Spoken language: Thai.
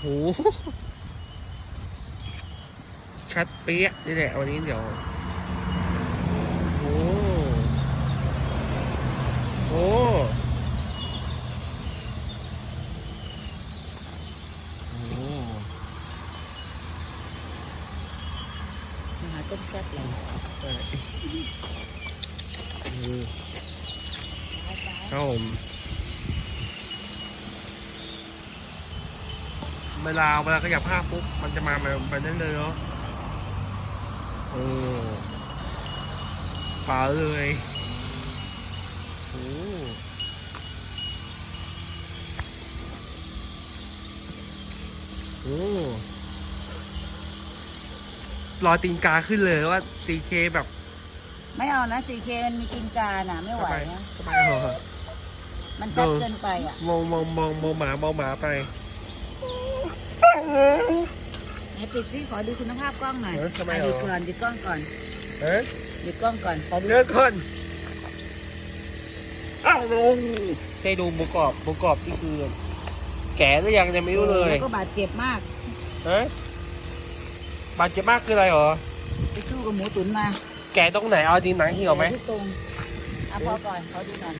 โหชัดเปี้ยนี่แหละวันนี้เดี๋ยวโอ้โหโอ้โหมาหาต้มแซ่บเลยใช่อืมครับผม เวลาเวลาขยับภาพปุ๊บมันจะมาแบบไปนั่นเลยเนาะโอ้ป่าเลยโอ้โอ้รอยตีนกาขึ้นเลยว่าซีเคแบบ ไม่เอานะซีเคมันมีกินกาน่ะ ไม่ไหวนะ ทำไมเหรอมันชัดเกินไปอะ มองมองมองมองหมามองหมาไป ไหนปิดซิขอดูคุณภาพกล้องหน่อยเออทำไมอะเหรอหยุดก่อนหยุดกล้องก่อนเอ๊ะหยุดกล้องก่อน ผมเลือกคนอ้าวลงให้ดูหมูกรอบหมูกรอบที่คือ แก่หรือยังยังไม่รู้เลยแล้วก็บาดเจ็บมากฮะบาดเจ็บมากคืออะไรเหรอ ไปสู้กับหมูตุ๋นมาแก่ตรงไหนเอาจริงหนังเหี่ยวไหม ที่ตรงอะพอก่อนขอดูหน่อย